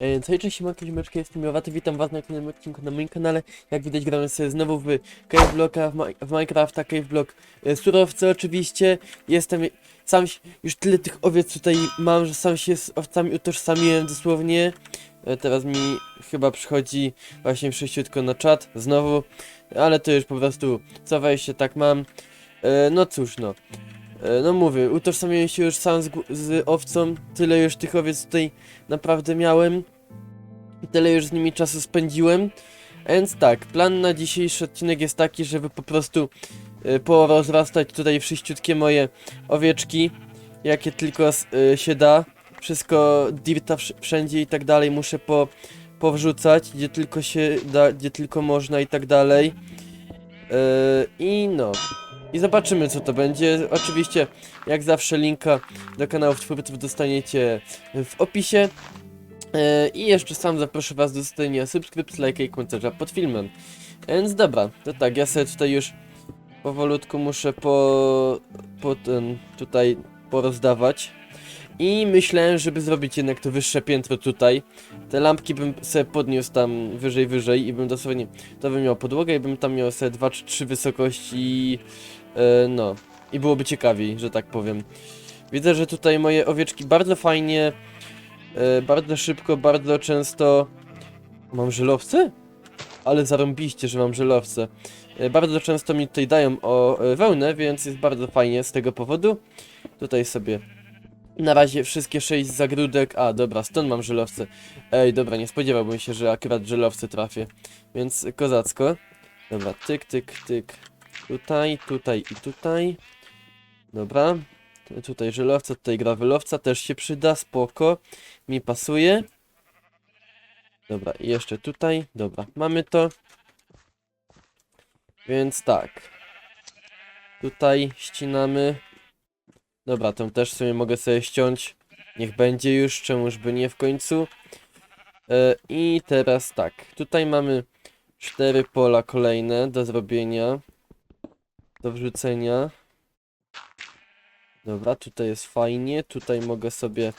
E, Cześć, cześć, siemanko, ziomeczki, jestem Jowaty, witam was na kolejnym odcinku na moim kanale. Jak widać gramy sobie znowu w Cave w, w Minecrafta, Cave Block e, surowce oczywiście. Jestem, sam już tyle tych owiec tutaj mam, że sam się z owcami utożsamiłem dosłownie. E, Teraz mi chyba przychodzi właśnie przejściutko na czat, znowu, ale to już po prostu, co wejście, tak mam. E, No cóż, no. E, No mówię, utożsamiłem się już sam z, z owcą, tyle już tych owiec tutaj naprawdę miałem. Tyle już z nimi czasu spędziłem. Więc tak, plan na dzisiejszy odcinek jest taki, żeby po prostu y, porozrastać tutaj wszyściutkie moje owieczki, jakie tylko y, się da. Wszystko dirta wsz- wszędzie i tak dalej muszę po, powrzucać, gdzie tylko się da, gdzie tylko można i tak dalej. Y, I no. I zobaczymy co to będzie. Oczywiście, jak zawsze linka do kanałów twórców dostaniecie w opisie. E, I jeszcze sam zaproszę was do zostawienia subskrypcji, lajka i komentarza pod filmem. Więc dobra, to tak, ja sobie tutaj już powolutku muszę po, po ten, tutaj porozdawać. I myślałem, żeby zrobić jednak to wyższe piętro tutaj. Te lampki bym sobie podniósł tam wyżej, wyżej i bym dosłownie, to bym miał podłogę i bym tam miał sobie dwa czy trzy wysokości, no. I byłoby ciekawiej, że tak powiem. Widzę, że tutaj moje owieczki bardzo fajnie E, bardzo szybko, bardzo często... Mam żelowce? Ale zarąbiście, że mam żelowce. E, bardzo często mi tutaj dają o e, wełnę, więc jest bardzo fajnie z tego powodu. Tutaj sobie na razie wszystkie sześć zagródek... A, dobra, stąd mam żelowce. Ej, dobra, nie spodziewałbym się, że akurat żelowce trafię. Więc kozacko. Dobra, tyk, tyk, tyk. Tutaj, tutaj i tutaj. Dobra. Tutaj żelowca, tutaj grawelowca też się przyda, spoko mi pasuje. Dobra, i jeszcze tutaj. Dobra, mamy to. Więc tak. Tutaj ścinamy. Dobra, tą też sobie mogę sobie ściąć. Niech będzie już, czemuż by nie w końcu. E, I teraz tak. Tutaj mamy cztery pola kolejne do zrobienia. Do wrzucenia. Dobra, tutaj jest fajnie. Tutaj mogę sobie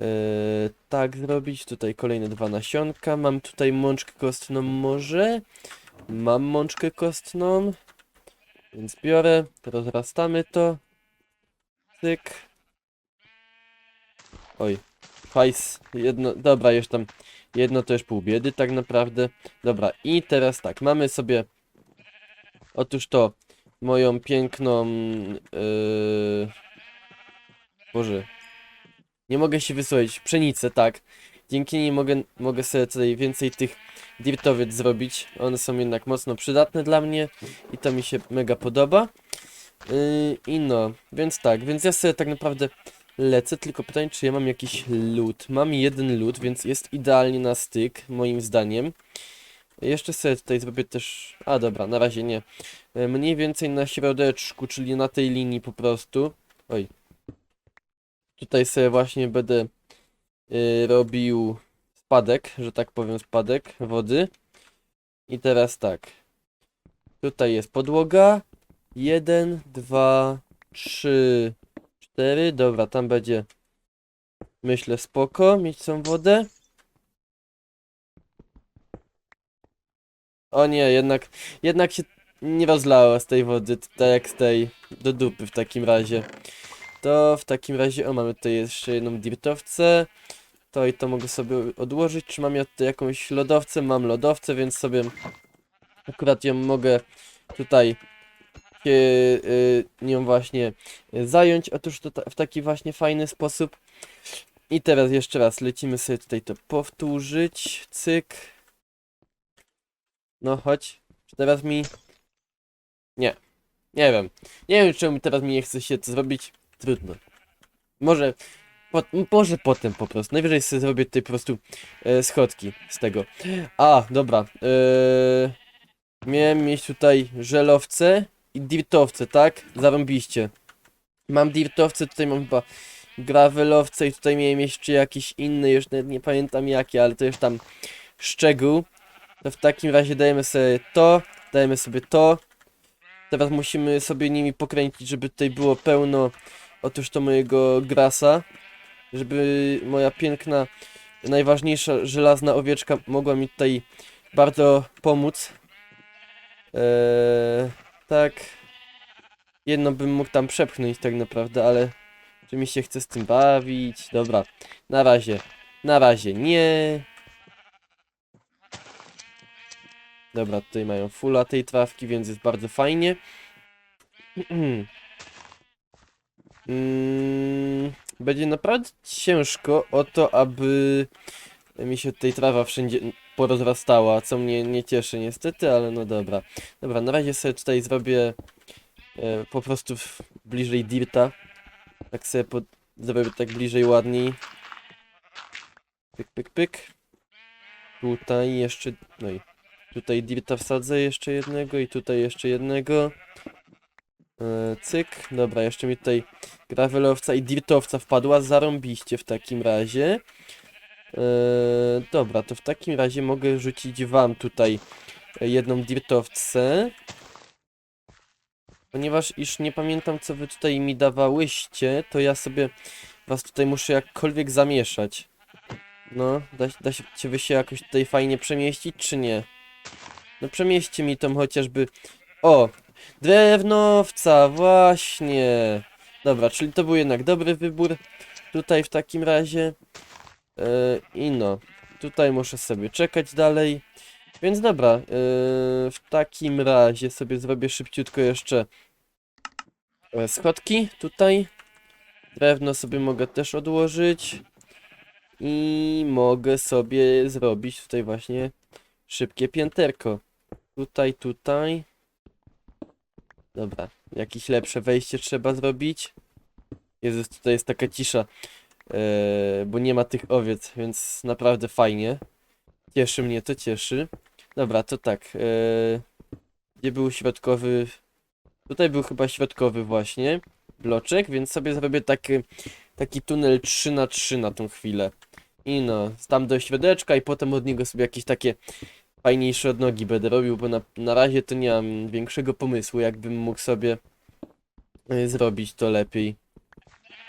Eee, tak zrobić, tutaj kolejne dwa nasionka, mam tutaj mączkę kostną może, mam mączkę kostną, więc biorę, rozrastamy to, cyk, oj, hajs, jedno, dobra, już tam, jedno to już pół biedy tak naprawdę, dobra, i teraz tak, mamy sobie, otóż to, moją piękną, yy... Boże, nie mogę się wysłowić. Pszenicę, tak. Dzięki niej mogę, mogę sobie tutaj więcej tych dirtowiec zrobić. One są jednak mocno przydatne dla mnie i to mi się mega podoba. Yy, I no, więc tak, więc ja sobie tak naprawdę lecę, tylko pytanie, czy ja mam jakiś lód. Mam jeden lód, więc jest idealnie na styk, moim zdaniem. Jeszcze sobie tutaj zrobię też... A dobra, na razie nie. Yy, Mniej więcej na środeczku, czyli na tej linii po prostu. Oj, Tutaj sobie właśnie będę y, robił spadek, że tak powiem, spadek wody. I teraz tak. Tutaj jest podłoga. Jeden, dwa, trzy, cztery. Dobra, tam będzie myślę spoko mieć tą wodę. O nie, jednak, jednak się nie rozlało z tej wody, tak jak z tej do dupy w takim razie. To w takim razie, o mamy tutaj jeszcze jedną dirtowcę. To i to mogę sobie odłożyć. Czy mam ja tutaj jakąś lodowcę? Mam lodowcę, więc sobie akurat ją mogę tutaj się y, nią właśnie zająć. Otóż to ta, w taki właśnie fajny sposób. I teraz jeszcze raz lecimy sobie tutaj to powtórzyć. Cyk. No chodź. Czy teraz mi... Nie. Nie wiem. Nie wiem czemu teraz mi nie chce się to zrobić. Trudno. Może, po, może potem po prostu. Najwyżej sobie zrobię tutaj po prostu e, schodki z tego. A, dobra. E, miałem mieć tutaj żelowce i dirtowce, tak? Zarąbiście. Mam dirtowce, tutaj mam chyba gravelowce i tutaj miałem jeszcze jakiś inny, już nie pamiętam jaki, ale to już tam szczegół. To w takim razie dajemy sobie to, dajemy sobie to. Teraz musimy sobie nimi pokręcić, żeby tutaj było pełno Otóż to mojego grasa, żeby moja piękna najważniejsza żelazna owieczka mogła mi tutaj bardzo pomóc. Eee, tak. Jedno bym mógł tam przepchnąć tak naprawdę, ale czy mi się chce z tym bawić? Dobra, na razie. Na razie nie. Dobra, tutaj mają fulla tej trawki, więc jest bardzo fajnie. Mm, Będzie naprawdę ciężko o to, aby mi się tutaj trawa wszędzie porozrastała, co mnie nie cieszy niestety, ale no dobra. Dobra, na razie sobie tutaj zrobię e, po prostu bliżej dirta. Tak sobie pod, zrobię tak bliżej ładniej. Pyk, pyk, pyk. Tutaj jeszcze, no i tutaj dirta wsadzę jeszcze jednego i tutaj jeszcze jednego. E, cyk, dobra, jeszcze mi tutaj gravelowca i dirtowca wpadła, zarąbiście w takim razie. E, dobra, to w takim razie mogę rzucić wam tutaj jedną dirtowcę. Ponieważ iż nie pamiętam co wy tutaj mi dawałyście, to ja sobie was tutaj muszę jakkolwiek zamieszać. No, da, da się cię wy się jakoś tutaj fajnie przemieścić, czy nie? No przemieśćcie mi tą chociażby... O! Drewnowca, właśnie! Dobra, czyli to był jednak dobry wybór. Tutaj w takim razie. Yy, I no, tutaj muszę sobie czekać dalej. Więc dobra, yy, w takim razie sobie zrobię szybciutko jeszcze e, schodki tutaj. Drewno sobie mogę też odłożyć. I mogę sobie zrobić tutaj właśnie szybkie pięterko. Tutaj, tutaj. Dobra, jakieś lepsze wejście trzeba zrobić. Jezus, tutaj jest taka cisza, e, bo nie ma tych owiec, więc naprawdę fajnie. Cieszy mnie, to cieszy. Dobra, to tak. e, gdzie był środkowy? Tutaj był chyba środkowy właśnie bloczek, więc sobie zrobię taki, taki tunel 3 na 3 na tą chwilę. I no, tam do środeczka i potem od niego sobie jakieś takie fajniejsze odnogi będę robił, bo na, na razie to nie mam większego pomysłu, jakbym mógł sobie y, zrobić to lepiej.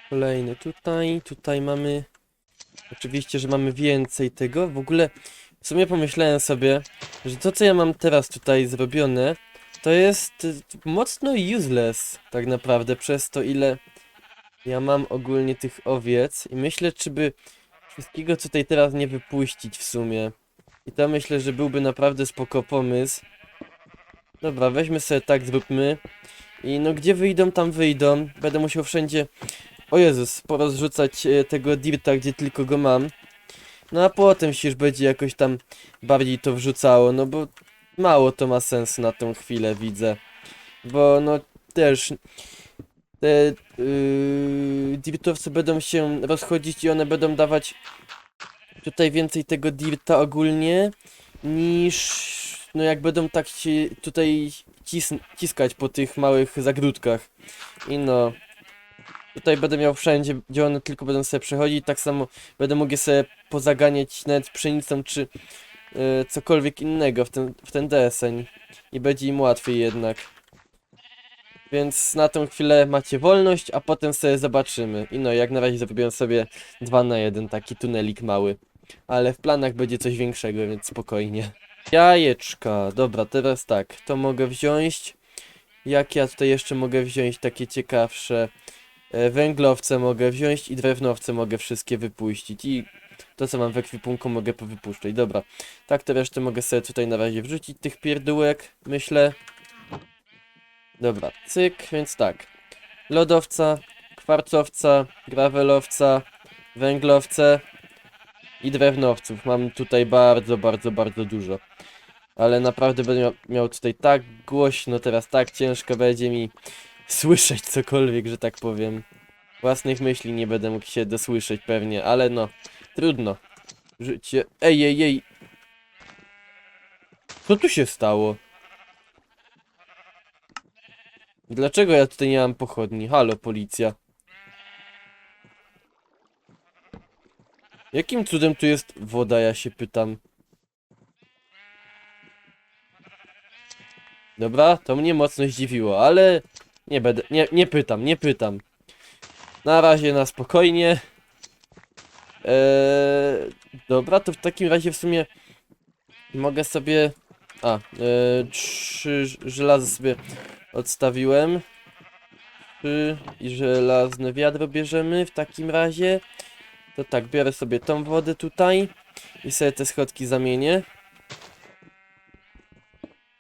Kolejny tutaj, tutaj mamy... Oczywiście, że mamy więcej tego. W ogóle w sumie pomyślałem sobie, że to co ja mam teraz tutaj zrobione, to jest y, mocno useless tak naprawdę przez to ile ja mam ogólnie tych owiec i myślę czy by wszystkiego tutaj teraz nie wypuścić w sumie. I to myślę, że byłby naprawdę spoko pomysł. Dobra, weźmy sobie tak, zróbmy. I no gdzie wyjdą, tam wyjdą. Będę musiał wszędzie... O Jezus, porozrzucać e, tego dirta, gdzie tylko go mam. No a potem się już będzie jakoś tam bardziej to wrzucało, no bo mało to ma sensu na tą chwilę, widzę. Bo no też te yy, dirtowce będą się rozchodzić i one będą dawać tutaj więcej tego dirta ogólnie niż no jak będą tak się tutaj cis ciskać po tych małych zagródkach. I no tutaj będę miał wszędzie, gdzie one tylko będą sobie przechodzić, tak samo będę mógł sobie pozaganiać nawet pszenicą czy e, cokolwiek innego w ten, w ten deseń i będzie im łatwiej jednak. Więc na tą chwilę macie wolność, a potem sobie zobaczymy. I no, jak na razie zrobiłem sobie 2 na 1 taki tunelik mały. Ale w planach będzie coś większego, więc spokojnie. Jajeczka, dobra, teraz tak, to mogę wziąć. Jak ja tutaj jeszcze mogę wziąć takie ciekawsze e, węglowce mogę wziąć i drewnowce mogę wszystkie wypuścić i to co mam w ekwipunku mogę powypuszczać. Dobra, tak to resztę mogę sobie tutaj na razie wrzucić tych pierdółek, myślę. Dobra, cyk, więc tak. Lodowca, kwarcowca, gravelowca, węglowce i drewnowców. Mam tutaj bardzo, bardzo, bardzo dużo. Ale naprawdę będę miał, tutaj tak głośno, teraz tak ciężko będzie mi słyszeć cokolwiek, że tak powiem. Własnych myśli nie będę mógł się dosłyszeć pewnie, ale no, trudno. Życie... Ej, ej, ej! Co tu się stało? Dlaczego ja tutaj nie mam pochodni? Halo, policja. Jakim cudem tu jest woda, ja się pytam. Dobra, to mnie mocno zdziwiło, ale nie będę, nie, nie pytam, nie pytam. Na razie na spokojnie. Eee, dobra, to w takim razie w sumie mogę sobie... A, e, trzy żelaza sobie odstawiłem. Trzy i żelazne wiadro bierzemy w takim razie. To tak, biorę sobie tą wodę tutaj i sobie te schodki zamienię.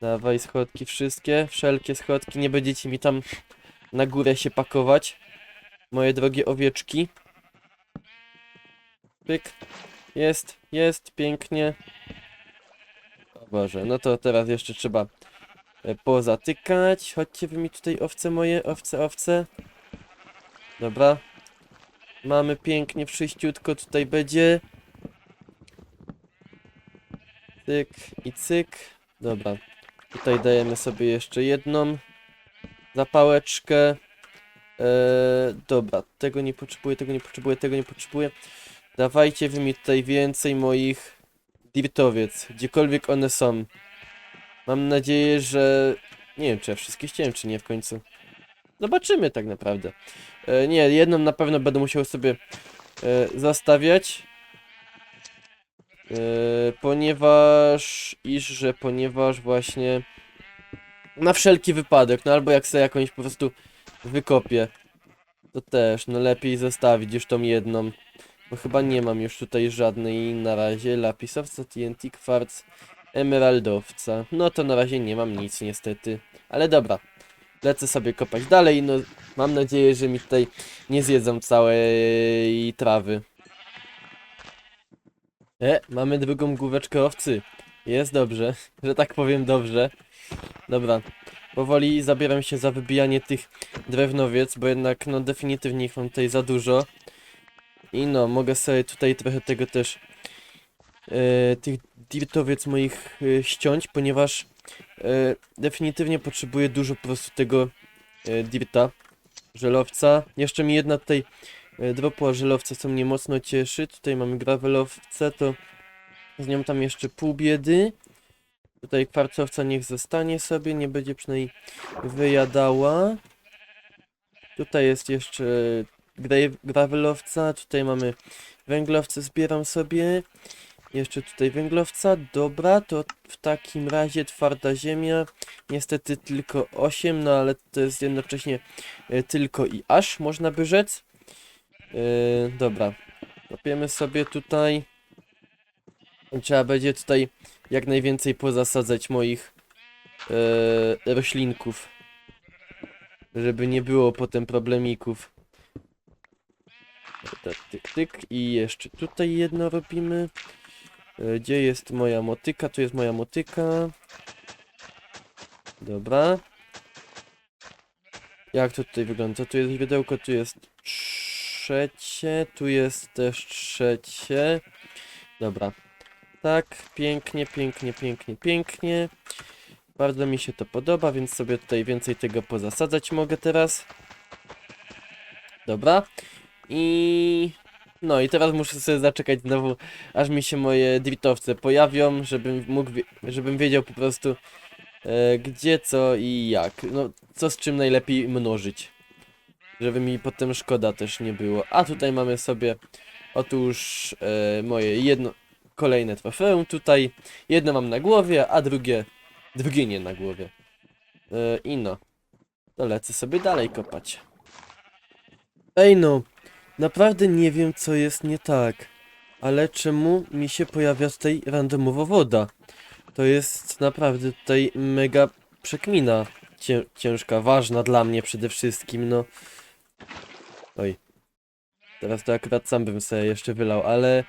Dawaj schodki wszystkie, wszelkie schodki, nie będziecie mi tam na górę się pakować. Moje drogie owieczki. Pyk. Jest, jest, pięknie. O Boże, no to teraz jeszcze trzeba e, pozatykać. Chodźcie wy mi tutaj owce moje, owce, owce. Dobra. Mamy pięknie, wszyściutko tutaj będzie. Cyk i cyk. Dobra. Tutaj dajemy sobie jeszcze jedną zapałeczkę. Eee, dobra, tego nie potrzebuję, tego nie potrzebuję, tego nie potrzebuję. Dawajcie wy mi tutaj więcej moich dirtowiec, gdziekolwiek one są. Mam nadzieję, że... Nie wiem, czy ja wszystkie chciałem, czy nie w końcu. Zobaczymy tak naprawdę. E, nie, jedną na pewno będę musiał sobie e, zostawiać. E, ponieważ... Iż, że ponieważ właśnie... Na wszelki wypadek, no albo jak sobie jakąś po prostu wykopię. To też, no lepiej zostawić już tą jedną. Bo chyba nie mam już tutaj żadnej na razie. Lapisowca, TNT, kwarc, emeraldowca. No to na razie nie mam nic niestety. Ale dobra. Lecę sobie kopać dalej, no mam nadzieję, że mi tutaj nie zjedzą całej trawy. E, mamy drugą główeczkę owcy. Jest dobrze, że tak powiem dobrze. Dobra, powoli zabieram się za wybijanie tych drewnowiec, bo jednak no definitywnie ich mam tutaj za dużo. I no, mogę sobie tutaj trochę tego też e, tych dirtowiec moich e, ściąć, ponieważ e, definitywnie potrzebuję dużo po prostu tego e, dirta, żelowca. Jeszcze mi jedna tutaj e, dropła żelowca, co mnie mocno cieszy. Tutaj mamy gravelowce, to z nią tam jeszcze pół biedy. Tutaj kwarcowca niech zostanie sobie, nie będzie przynajmniej wyjadała. Tutaj jest jeszcze gra- gravelowca, tutaj mamy węglowce, zbieram sobie. Jeszcze tutaj węglowca, dobra, to w takim razie twarda ziemia. Niestety tylko 8, no ale to jest jednocześnie e, tylko i aż, można by rzec. E, dobra, kopiemy sobie tutaj. Trzeba będzie tutaj jak najwięcej pozasadzać moich e, roślinków. Żeby nie było potem problemików. Tak, tyk, tyk. I jeszcze tutaj jedno robimy. E, Gdzie jest moja motyka? Tu jest moja motyka. Dobra. Jak to tutaj wygląda? Tu jest wiedełko, tu jest trzecie, tu jest też trzecie. Dobra. Tak, pięknie, pięknie, pięknie, pięknie. Bardzo mi się to podoba, więc sobie tutaj więcej tego pozasadzać mogę teraz. Dobra. I... No i teraz muszę sobie zaczekać znowu, aż mi się moje dritowce pojawią, żebym mógł, żebym wiedział po prostu e, gdzie, co i jak. No, co z czym najlepiej mnożyć. Żeby mi potem szkoda też nie było. A tutaj mamy sobie, otóż e, moje jedno, kolejne trofeum tutaj. Jedno mam na głowie, a drugie, drugie nie na głowie. E, I no, to lecę sobie dalej kopać. Ej no, naprawdę nie wiem co jest nie tak. Ale czemu mi się pojawia tutaj randomowo woda? To jest naprawdę tutaj mega przekmina. Cię, ciężka, ważna dla mnie przede wszystkim, no. Oj. Teraz to akurat sam bym sobie jeszcze wylał, ale...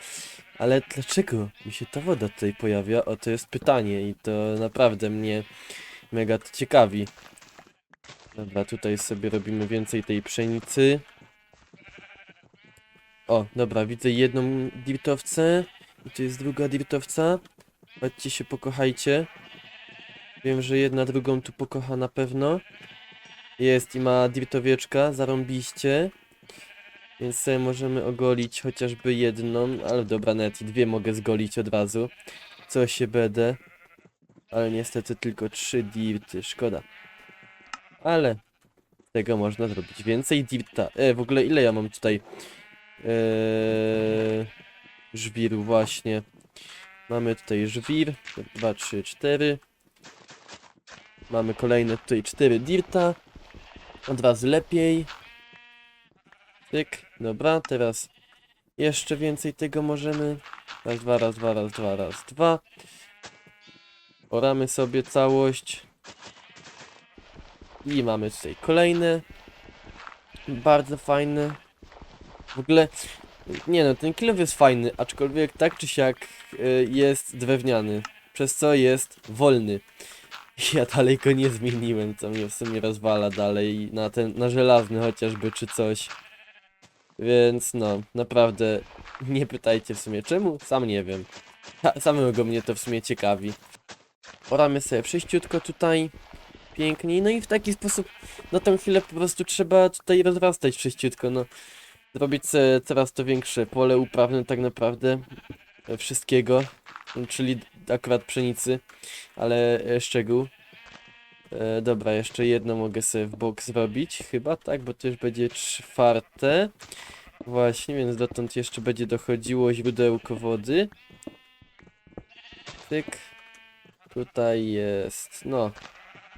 Ale dlaczego mi się ta woda tutaj pojawia? O, to jest pytanie i to naprawdę mnie mega to ciekawi. Dobra, tutaj sobie robimy więcej tej pszenicy. O, dobra, widzę jedną dirtowcę. I tu jest druga dirtowca. Chodźcie się pokochajcie. Wiem, że jedna drugą tu pokocha na pewno. Jest i ma dirtowieczka, zarąbiście. Więc sobie możemy ogolić chociażby jedną, ale dobra, nawet i dwie mogę zgolić od razu. Co się będę. Ale niestety tylko trzy dirty, szkoda. Ale tego można zrobić więcej dirta. E, w ogóle ile ja mam tutaj? Eee, żwiru właśnie. Mamy tutaj żwir, 2, 3, 4. Mamy kolejne tutaj 4 dirta. Od razu lepiej. Tyk, dobra, teraz jeszcze więcej tego możemy. Raz, dwa, raz, dwa, raz, dwa, raz, dwa. Oramy sobie całość. I mamy tutaj kolejne. Bardzo fajne. W ogóle, nie no, ten kilof jest fajny, aczkolwiek tak czy siak y, jest drewniany, przez co jest wolny. Ja dalej go nie zmieniłem, co mnie w sumie rozwala dalej na ten, na żelazny chociażby, czy coś. Więc no, naprawdę nie pytajcie w sumie czemu, sam nie wiem. Sa- Samego mnie to w sumie ciekawi. Oramy sobie wszyściutko tutaj. Pięknie. No i w taki sposób na tą chwilę po prostu trzeba tutaj rozrastać wszyściutko, no. Zrobić coraz to większe pole uprawne tak naprawdę e, wszystkiego, czyli akurat pszenicy, ale e, szczegół. E, dobra, jeszcze jedno mogę sobie w bok zrobić, chyba tak, bo to już będzie czwarte. Właśnie, więc dotąd jeszcze będzie dochodziło źródełko wody. Tyk. Tutaj jest, no,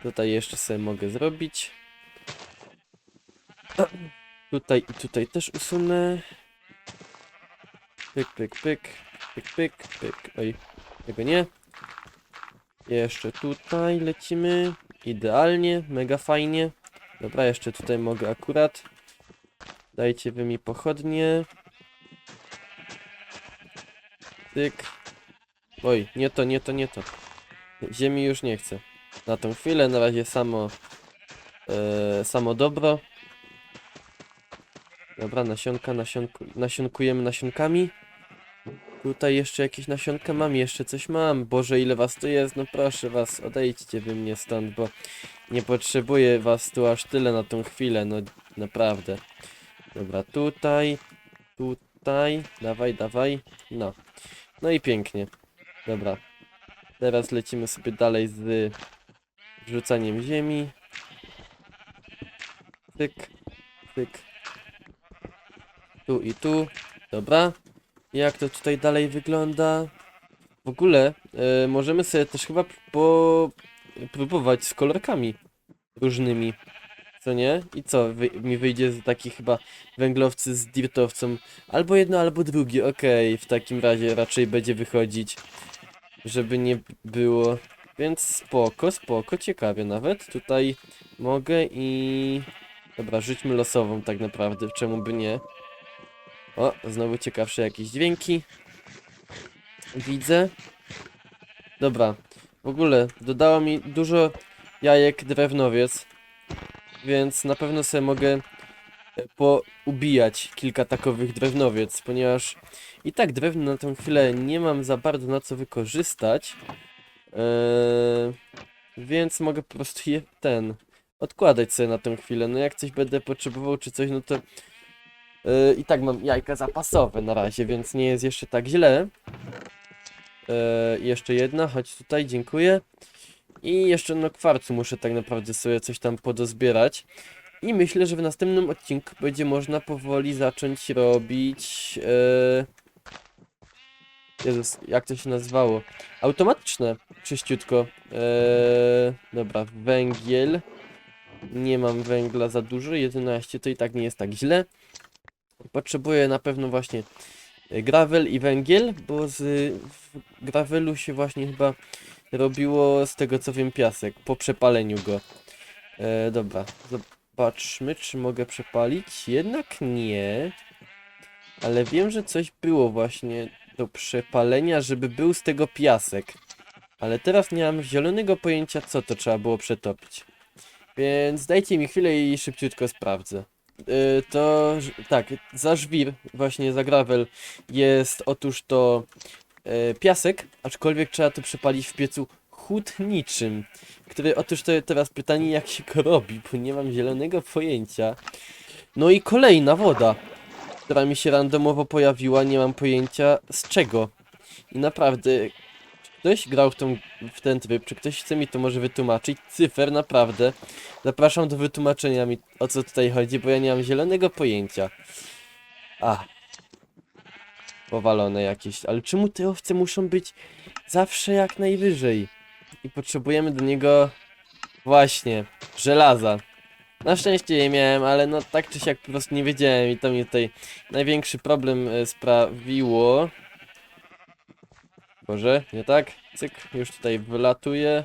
tutaj jeszcze sobie mogę zrobić. Tutaj i tutaj też usunę. Pyk, pyk, pyk, pyk, pyk, pyk. Oj, tego nie. Jeszcze tutaj lecimy. Idealnie, mega fajnie. Dobra, jeszcze tutaj mogę akurat. Dajcie wy mi pochodnie. Tyk. Oj, nie to, nie to, nie to. Ziemi już nie chcę. Na tą chwilę, na razie samo, e, samo dobro. Dobra, nasionka, nasionku, nasionkujemy nasionkami. Tutaj jeszcze jakieś nasionka mam, jeszcze coś mam. Boże, ile was tu jest, no proszę was, odejdźcie wy mnie stąd, bo nie potrzebuję was tu aż tyle na tą chwilę, no naprawdę. Dobra, tutaj, tutaj, dawaj, dawaj, no. No i pięknie. Dobra. Teraz lecimy sobie dalej z wrzucaniem ziemi. Tyk, tyk. Tu i tu. Dobra. Jak to tutaj dalej wygląda? W ogóle e, możemy sobie też chyba po próbować z kolorkami różnymi. Co nie? I co? Wy, mi wyjdzie z taki chyba węglowcy z dirtowcą. Albo jedno, albo drugie. Okej, w takim razie raczej będzie wychodzić. Żeby nie było. Więc spoko, spoko, ciekawie nawet. Tutaj mogę i... Dobra, rzućmy losową tak naprawdę, czemu by nie. O, znowu ciekawsze jakieś dźwięki. Widzę. Dobra, w ogóle dodało mi dużo jajek drewnowiec, więc na pewno sobie mogę e, poubijać kilka takowych drewnowiec, ponieważ i tak drewno na tą chwilę nie mam za bardzo na co wykorzystać. Eee, więc mogę po prostu je ten odkładać sobie na tą chwilę. No jak coś będę potrzebował czy coś, no to Yy, I tak mam jajka zapasowe na razie, więc nie jest jeszcze tak źle. Yy, jeszcze jedna, chodź tutaj, dziękuję. I jeszcze no kwarcu muszę tak naprawdę sobie coś tam podozbierać. I myślę, że w następnym odcinku będzie można powoli zacząć robić... Yy... Jezus, jak to się nazywało? Automatyczne, czyściutko. Dobra, węgiel. Nie mam węgla za dużo, 11 to i tak nie jest tak źle. Potrzebuję na pewno właśnie e, gravel i węgiel, bo z gravelu się właśnie chyba robiło z tego co wiem piasek po przepaleniu go. E, dobra, zobaczmy czy mogę przepalić. Jednak nie. Ale wiem, że coś było właśnie do przepalenia, żeby był z tego piasek. Ale teraz nie mam zielonego pojęcia co to trzeba było przetopić. Więc dajcie mi chwilę i szybciutko sprawdzę. Y, to tak, za żwir, właśnie za gravel jest otóż to e, piasek, aczkolwiek trzeba to przepalić w piecu hutniczym, który otóż to teraz pytanie jak się go robi, bo nie mam zielonego pojęcia. No i kolejna woda, która mi się randomowo pojawiła, nie mam pojęcia z czego. I naprawdę, ktoś grał w, tą, w ten tryb, czy ktoś chce mi to może wytłumaczyć? Cyfer, naprawdę. Zapraszam do wytłumaczenia mi o co tutaj chodzi, bo ja nie mam zielonego pojęcia. A. powalone jakieś. Ale czemu te owce muszą być zawsze jak najwyżej? I potrzebujemy do niego właśnie żelaza. Na szczęście je miałem, ale no tak czy siak po prostu nie wiedziałem i to mi tutaj największy problem e, sprawiło. Boże, nie tak? Cyk, już tutaj wylatuje.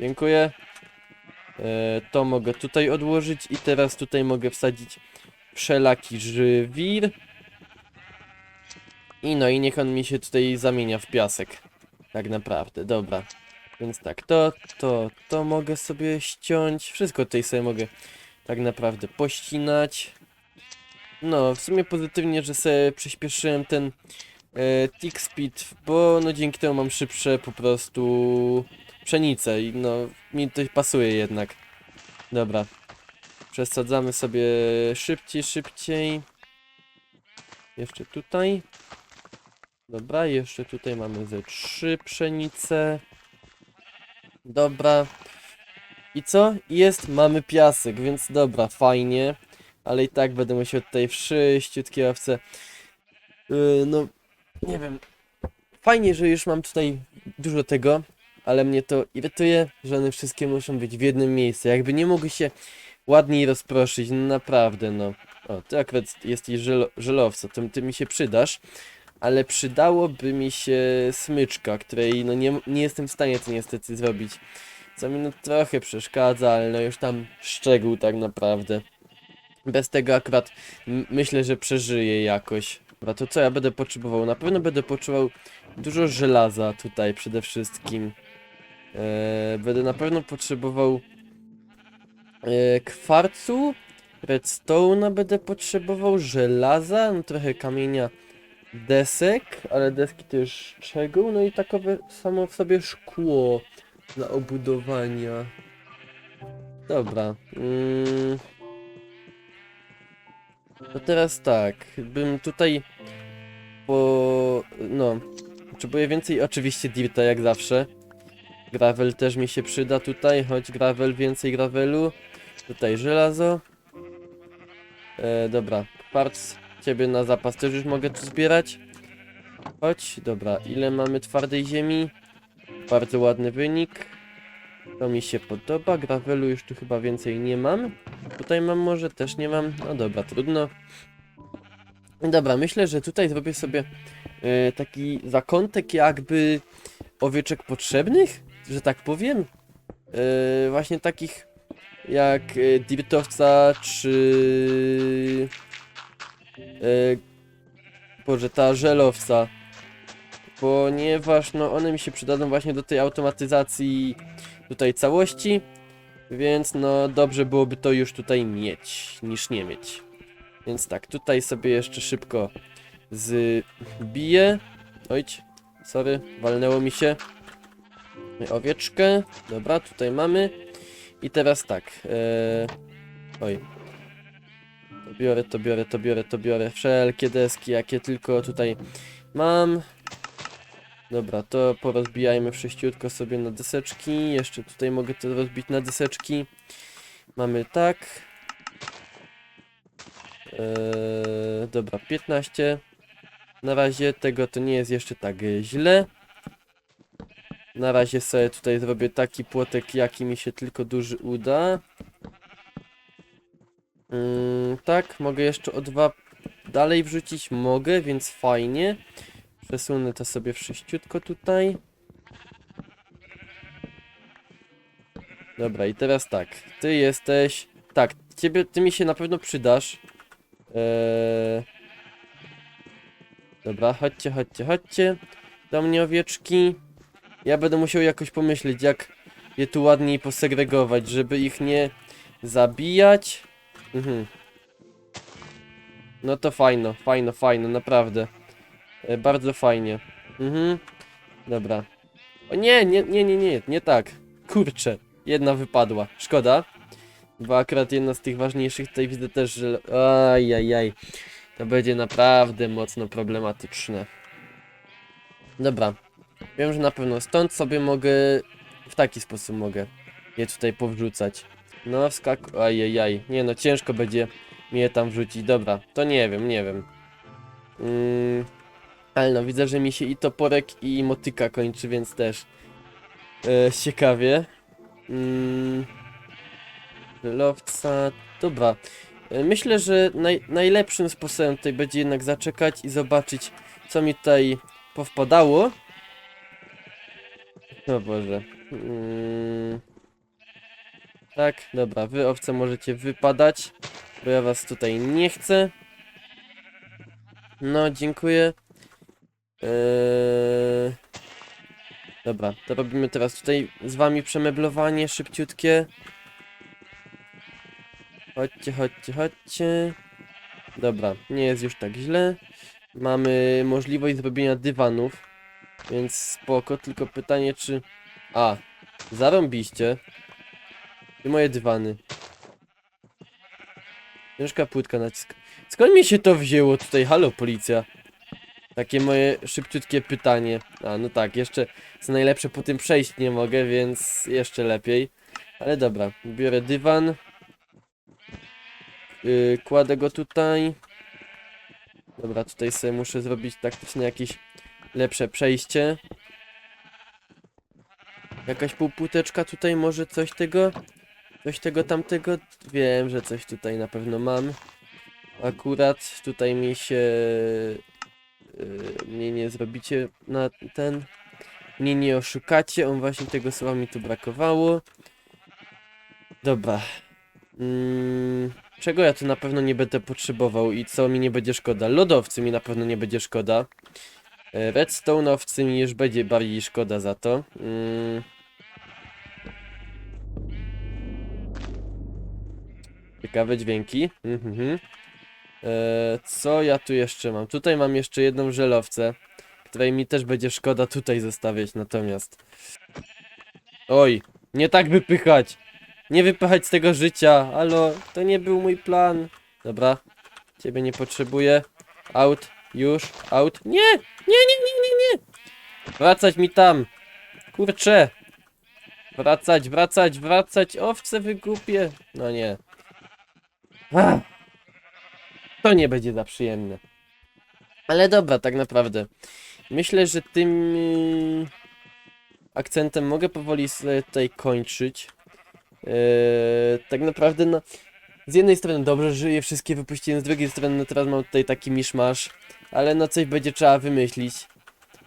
Dziękuję. E, to mogę tutaj odłożyć i teraz tutaj mogę wsadzić wszelaki żwir. I no i niech on mi się tutaj zamienia w piasek. Tak naprawdę, dobra. Więc tak, to, to, to mogę sobie ściąć. Wszystko tutaj sobie mogę tak naprawdę pościnać. No, w sumie pozytywnie, że sobie przyspieszyłem ten e, tick speed, bo no dzięki temu mam szybsze po prostu pszenicę i no mi to pasuje jednak. Dobra. Przesadzamy sobie szybciej, szybciej. Jeszcze tutaj. Dobra, jeszcze tutaj mamy ze trzy pszenice. Dobra. I co? Jest, mamy piasek, więc dobra, fajnie. Ale i tak będę musiał tutaj wszyściutkie owce. Yy, no, nie wiem. Fajnie, że już mam tutaj dużo tego, ale mnie to irytuje, że one wszystkie muszą być w jednym miejscu. Jakby nie mogły się ładniej rozproszyć, no naprawdę, no. O, ty akurat jesteś żelo żelowca, to ty mi się przydasz. Ale przydałoby mi się smyczka, której no nie, nie jestem w stanie to niestety zrobić. Co mi no trochę przeszkadza, ale no już tam szczegół tak naprawdę. Bez tego akurat myślę, że przeżyję jakoś. Dobra, to co ja będę potrzebował? Na pewno będę potrzebował dużo żelaza tutaj przede wszystkim. Eee, będę na pewno potrzebował eee, kwarcu, redstone'a będę potrzebował, żelaza, no trochę kamienia, desek, ale deski już szczegół, no i takowe samo w sobie szkło dla obudowania. Dobra. Mm. To teraz tak, bym tutaj po... no, potrzebuję więcej oczywiście dirta jak zawsze. Gravel też mi się przyda tutaj, chodź gravel, więcej gravelu. Tutaj żelazo. E, dobra, kwarc, ciebie na zapas też już mogę tu zbierać. Chodź, dobra, ile mamy twardej ziemi? Bardzo ładny wynik. To mi się podoba, gravelu już tu chyba więcej nie mam. Tutaj mam może, też nie mam. No dobra, trudno. Dobra, myślę, że tutaj zrobię sobie e, taki zakątek jakby owieczek potrzebnych, że tak powiem. E, właśnie takich jak e, dirtowca czy... E, Boże, ta żelowca. Ponieważ no one mi się przydadzą właśnie do tej automatyzacji tutaj całości. Więc no dobrze byłoby to już tutaj mieć, niż nie mieć. Więc tak, tutaj sobie jeszcze szybko zbiję. Ojdź, sorry, walnęło mi się. Owieczkę, dobra, tutaj mamy. I teraz tak, e, oj. To biorę, to biorę, to biorę, to biorę. Wszelkie deski, jakie tylko tutaj mam. Dobra, to porozbijajmy wszyściutko sobie na deseczki. Jeszcze tutaj mogę to rozbić na deseczki. Mamy tak. Eee, dobra, 15. Na razie tego to nie jest jeszcze tak źle. Na razie sobie tutaj zrobię taki płotek, jaki mi się tylko duży uda. Mm, tak, mogę jeszcze o dwa dalej wrzucić? Mogę, więc fajnie. Przesunę to sobie wszyściutko tutaj. Dobra, i teraz tak. Ty jesteś... Tak, ciebie, ty mi się na pewno przydasz. Eee... Dobra, chodźcie, chodźcie, chodźcie. Do mnie owieczki. Ja będę musiał jakoś pomyśleć, jak je tu ładniej posegregować, żeby ich nie zabijać. Mhm. No to fajno, fajno, fajno, naprawdę. E, bardzo fajnie. Mhm. Dobra. O nie, nie, nie, nie, nie, nie tak. Kurczę, jedna wypadła. Szkoda. Bo akurat jedna z tych ważniejszych tutaj widzę też, że... Ajajaj. To będzie naprawdę mocno problematyczne. Dobra. Wiem, że na pewno stąd sobie mogę... W taki sposób mogę je tutaj powrzucać. No, wskak... Ajajaj. Nie no, ciężko będzie mnie tam wrzucić. Dobra, to nie wiem, nie wiem. Mm, ale no, widzę, że mi się i toporek, i motyka kończy, więc też e, ciekawie. Mm, Lowca, dobra. E, Myślę, że naj, najlepszym sposobem tutaj będzie jednak zaczekać i zobaczyć, co mi tutaj powpadało. O Boże. Mm. Tak, dobra, wy owce możecie wypadać, bo ja was tutaj nie chcę. No, dziękuję. Eee... Dobra, to robimy teraz tutaj z wami przemeblowanie szybciutkie. Chodźcie, chodźcie, chodźcie. Dobra, nie jest już tak źle. Mamy możliwość zrobienia dywanów, więc spoko, tylko pytanie czy... A, zarąbiście. I moje dywany. Ciężka płytka nacisk. Skąd mi się to wzięło tutaj? Halo, policja. Takie moje szybciutkie pytanie. A, no tak, jeszcze co najlepsze po tym przejść nie mogę, więc jeszcze lepiej. Ale dobra, biorę dywan. Yy, kładę go tutaj. Dobra, tutaj sobie muszę zrobić taktyczne jakieś lepsze przejście. Jakaś półpłyteczka tutaj, może coś tego? Coś tego tamtego? Wiem, że coś tutaj na pewno mam. Akurat tutaj mi się... Yy, mnie nie zrobicie na ten... Mnie nie oszukacie, on właśnie tego słowa mi tu brakowało. Dobra. Mm, czego ja tu na pewno nie będę potrzebował i co mi nie będzie szkoda? Lodowcy mi na pewno nie będzie szkoda. E, Redstone'owcy mi już będzie bardziej szkoda za to. Mm. Ciekawe dźwięki. Mhm. E, co ja tu jeszcze mam? Tutaj mam jeszcze jedną żelowcę, której mi też będzie szkoda tutaj zostawiać natomiast. Oj, nie tak wypychać! Nie wypychać z tego życia, alo, to nie był mój plan. Dobra, ciebie nie potrzebuję. Out, już, out. Nie, nie, nie, nie, nie, nie. Wracać mi tam. Kurczę. Wracać, wracać, wracać. Owce wygupie. No nie. Ach. To nie będzie za przyjemne. Ale dobra, tak naprawdę. Myślę, że tym yy, akcentem mogę powoli sobie tutaj kończyć. Yy, tak naprawdę, no. Z jednej strony dobrze, że je wszystkie wypuściłem, z drugiej strony no teraz mam tutaj taki miszmasz. Ale no coś będzie trzeba wymyślić.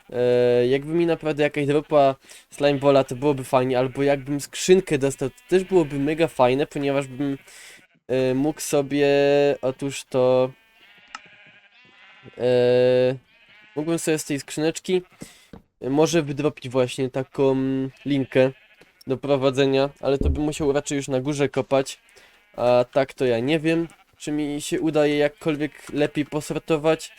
Yy, jakby mi naprawdę jakaś dropa slimebola to byłoby fajnie, albo jakbym skrzynkę dostał, to też byłoby mega fajne, ponieważ bym yy, mógł sobie, otóż to... Yy, mógłbym sobie z tej skrzyneczki yy, może wydropić właśnie taką linkę do prowadzenia, ale to bym musiał raczej już na górze kopać, a tak to ja nie wiem, czy mi się udaje jakkolwiek lepiej posortować.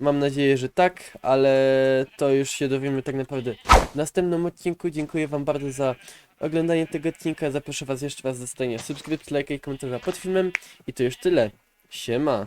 Mam nadzieję, że tak, ale to już się dowiemy tak naprawdę w następnym odcinku. Dziękuję Wam bardzo za oglądanie tego odcinka. Zaproszę Was jeszcze raz do zostawienia subskrypcji, lajka i komentarza pod filmem. I to już tyle. Siema.